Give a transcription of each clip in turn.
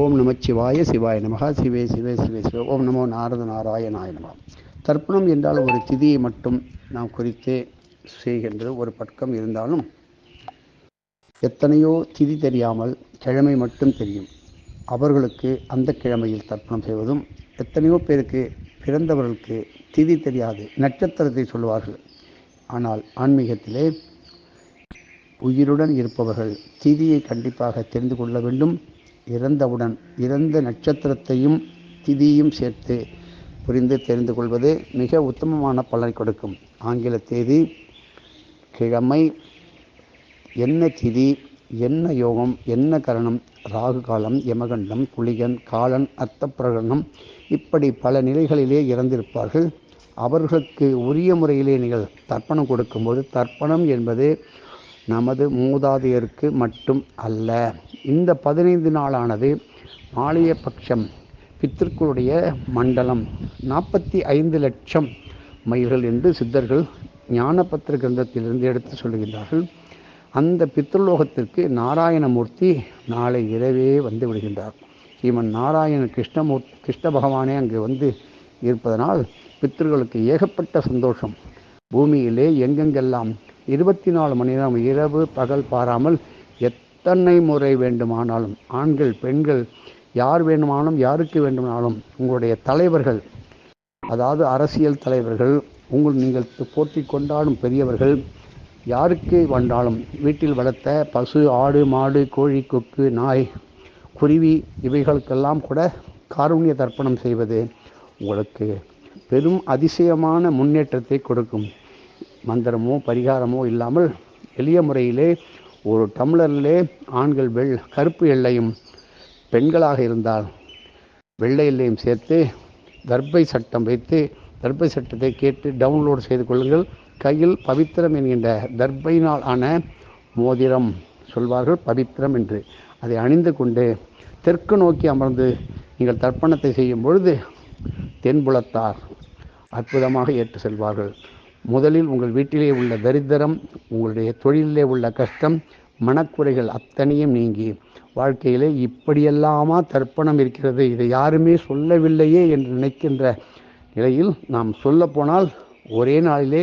ஓம் நமச்சிவாய சிவாய நமகா சிவே சிவே சிவே சிவே. ஓம் நமோ நாரத நாராயணாய நமகா. தர்ப்பணம் என்றால் ஒரு திதியை மட்டும் நாம் குறித்து செய்கின்றது. ஒரு பட்கம் இருந்தாலும் எத்தனையோ திதி தெரியாமல் கிழமை மட்டும் தெரியும். அவர்களுக்கு அந்த கிழமையில் தர்ப்பணம் செய்வதும் எத்தனையோ பேருக்கு பிறந்தவர்களுக்கு திதி தெரியாது. நட்சத்திரத்தை சொல்வார்கள் ஆனால் ஆன்மீகத்திலே உயிருடன் இருப்பவர்கள் திதியை கண்டிப்பாக தெரிந்து கொள்ள வேண்டும். இறந்தவுடன் இறந்த நட்சத்திரத்தையும் திதியும் சேர்த்து புரிந்து தெரிந்து கொள்வது மிக உத்தமமான பலனை கொடுக்கும். ஆங்கில தேதி கிழமை என்ன திதி என்ன யோகம் என்ன கரணம் ராகு காலம் யமகண்டம் புலிகன் காலன் அர்த்தப்பிரகடனம் இப்படி பல நிலைகளிலே இறந்திருப்பார்கள். அவர்களுக்கு உரிய முறையிலே நீங்கள் தர்ப்பணம் கொடுக்கும்போது தர்ப்பணம் என்பது நமது மூதாதையருக்கு மட்டும் அல்ல. இந்த பதினைந்து நாளானது மாலைய பட்சம் பித்திருக்களுடைய மண்டலம். நாற்பத்தி ஐந்து லட்சம் மைல்கள் என்று சித்தர்கள் ஞானபத்திர கிரந்தத்திலிருந்து எடுத்து சொல்லுகின்றார்கள் அந்த பித்ருலோகத்திற்கு நாராயணமூர்த்தி நாளை இரவே வந்து விடுகின்றார். ஸ்ரீமன் நாராயண கிருஷ்ணமூர் கிருஷ்ண பகவானே அங்கு வந்து இருப்பதனால் பித்ருகளுக்கு ஏகப்பட்ட சந்தோஷம். பூமியிலே எங்கெங்கெல்லாம் இருபத்தி நாலு மணி நேரம் இரவு பகல் பாராமல் எத்தனை முறை வேண்டுமானாலும் ஆண்கள் பெண்கள் யார் வேண்டுமானாலும் யாருக்கு வேண்டுமானாலும் உங்களுடைய தலைவர்கள் அதாவது அரசியல் தலைவர்கள் உங்கள் நீங்கள் போற்றி கொண்டாடும் பெரியவர்கள் யாருக்கு வந்தாலும் வீட்டில் வளர்த்த பசு ஆடு மாடு கோழி கொக்கு நாய் குருவி இவைகளுக்கெல்லாம் கூட காருண்ய தர்ப்பணம் செய்வது உங்களுக்கு பெரும் அதிசயமான முன்னேற்றத்தை கொடுக்கும். மந்திரமோ பரிகாரமோ இல்லாமல் எளிய முறையிலே ஒரு டம்ளரிலே ஆண்கள் வெள் கருப்பு எல்லையும் பெண்களாக இருந்தால் வெள்ளை எல்லையும் சேர்த்து தர்பை சட்டம் வைத்து தர்பை சட்டத்தை கேட்டு டவுன்லோட் செய்து கொள்ளுங்கள். கையில் பவித்திரம் என்கின்ற தர்பையினால் ஆன மோதிரம் சொல்வார்கள் பவித்திரம் என்று. அதை அணிந்து கொண்டு தெற்கு நோக்கி அமர்ந்து நீங்கள் தர்ப்பணத்தை செய்யும் பொழுது தென்புலத்தார் அற்புதமாக ஏற்று செல்வார்கள். முதலில் உங்கள் வீட்டிலே உள்ள தரித்திரம் உங்களுடைய தொழிலிலே உள்ள கஷ்டம் மனக்குறைகள் அத்தனையும் நீங்கி வாழ்க்கையிலே இப்படியெல்லாமா தர்ப்பணம் இருக்கிறது இதை யாருமே சொல்லவில்லையே என்று நினைக்கின்ற நிலையில் நாம் சொல்ல போனால் ஒரே நாளிலே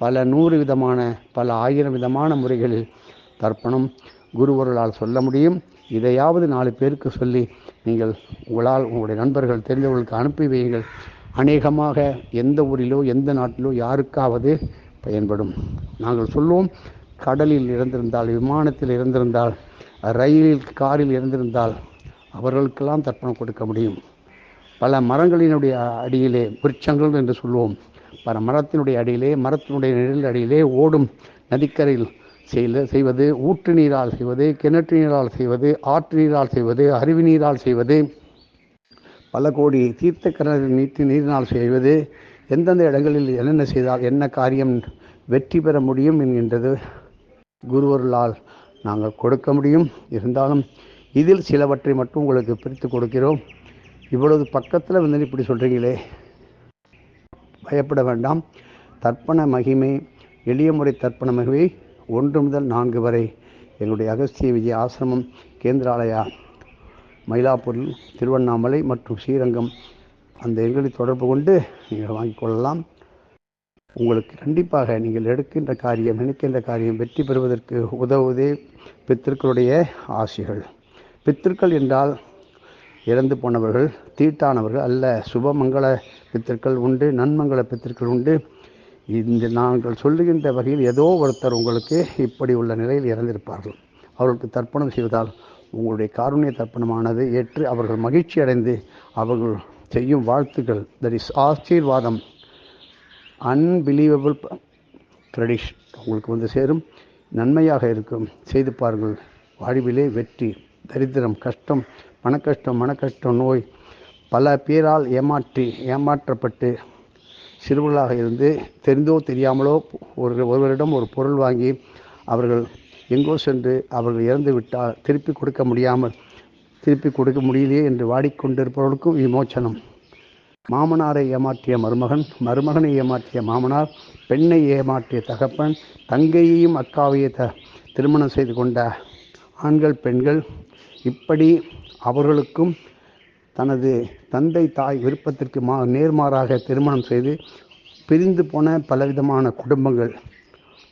பல நூறு விதமான பல ஆயிரம் விதமான முறைகளில் தர்ப்பணம் குருவர்களால் சொல்ல முடியும். இதையாவது நாலு பேருக்கு சொல்லி நீங்கள் உங்களால் உங்களுடைய நண்பர்கள் தெரிந்தவர்களுக்கு அனுப்பி வையுங்கள். அநேகமாக எந்த ஊரிலோ எந்த நாட்டிலோ யாருக்காவது பயன்படும். நாங்கள் சொல்லுவோம் கடலில் இறந்திருந்தால் விமானத்தில் இறந்திருந்தால் ரயிலில் காரில் இறந்திருந்தால் அவர்களுக்கெல்லாம் தர்ப்பணம் கொடுக்க முடியும். பல மரங்களினுடைய அடியிலே விருட்சங்கள் என்று சொல்லுவோம். பல மரத்தினுடைய அடியிலே மரத்தினுடைய நிழல் அடியிலே ஓடும் நதிக்கரையில் செய்ல செய்வது ஊற்று நீரால் செய்வது கிணற்று நீரால் செய்வது ஆற்று நீரால் செய்வது அருவி நீரால் செய்வது பல கோடி தீர்த்த கிணறு நீட்டு நீரினால் செய்வது எந்தெந்த இடங்களில் என்னென்ன செய்தால் என்ன காரியம் வெற்றி பெற முடியும் என்கின்றது குருவருளால் நாங்கள் கொடுக்க முடியும். இருந்தாலும் இதில் சிலவற்றை மட்டும் உங்களுக்கு பிரித்து கொடுக்கிறோம். இவ்வளவு பக்கத்தில் வந்து இப்படி சொல்கிறீங்களே பயப்பட வேண்டாம். தர்ப்பண மகிமை எளிய முறை தர்ப்பண மகிமை ஒன்று முதல் நான்கு வரை எங்களுடைய அகஸ்திய விஜய ஆசிரமம் கேந்திராலயா மயிலாப்பூரில் திருவண்ணாமலை மற்றும் ஸ்ரீரங்கம் அந்த எண்களை தொடர்பு கொண்டு நீங்கள் வாங்கிக்கொள்ளலாம் உங்களுக்கு கண்டிப்பாக நீங்கள் எடுக்கின்ற காரியம் நினைக்கின்ற காரியம் வெற்றி பெறுவதற்கு உதவுவதே பித்திருக்களுடைய ஆசைகள். பித்திருக்கள் என்றால் இறந்து போனவர்கள் தீட்டானவர்கள் அல்ல சுபமங்கள பித்திருக்கள் உண்டு நன்மங்கள பித்திருக்கள் உண்டு. இந்த நாங்கள் சொல்லுகின்ற வகையில் ஏதோ ஒருத்தர் உங்களுக்கு இப்படி உள்ள நிலையில் இறந்திருப்பார்கள். அவர்களுக்கு தர்ப்பணம் செய்வதால் உங்களுடைய காருண்ய தர்ப்பணமானது ஏற்று அவர்கள் மகிழ்ச்சி அடைந்து அவர்கள் செய்யும் வாழ்த்துக்கள். தட் இஸ் ஆசீர்வாதம். அன்பிலீவபிள் க்ரெடிஷ் உங்களுக்கு வந்து சேரும். நன்மையாக இருக்கும். செய்து பாருங்கள். வாழ்விலே வெற்றி தரித்திரம் கஷ்டம் மனக்கஷ்டம் மனக்கஷ்டம் நோய் பல பேரால் ஏமாற்றி ஏமாற்றப்பட்டு சிறுவர்களாக இருந்து தெரிந்தோ தெரியாமலோ ஒரு ஒருவரிடம் ஒரு பொருள் வாங்கி அவர்கள் எங்கோ சென்று அவர்கள் இறந்து விட்டால் திருப்பி கொடுக்க முடியாமல் திருப்பி கொடுக்க முடியலையே என்று வாடிக்கொண்டிருப்பவர்களுக்கும் விமோச்சனம் மாமனாரை ஏமாற்றிய மருமகன் மருமகனை ஏமாற்றிய மாமனார் பெண்ணை ஏமாற்றிய தகப்பன் தங்கையையும் அக்காவையை த திருமணம் செய்து கொண்ட ஆண்கள் பெண்கள் இப்படி அவர்களுக்கும் தனது தந்தை தாய் விருப்பத்திற்கு மா நேர்மாறாக திருமணம் செய்து பிரிந்து போன பலவிதமான குடும்பங்கள்.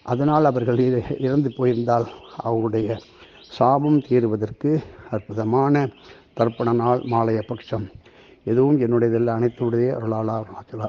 அதனால் அவர்கள் இற- இறந்து போயிருந்தால் அவருடைய சாபம் தீருவதற்கு அற்புதமான தர்ப்பண நாள் மாலைய பட்சம். எதுவும் என்னுடையதல்ல அனைத்துடைய அருளாளா ஆச்சலா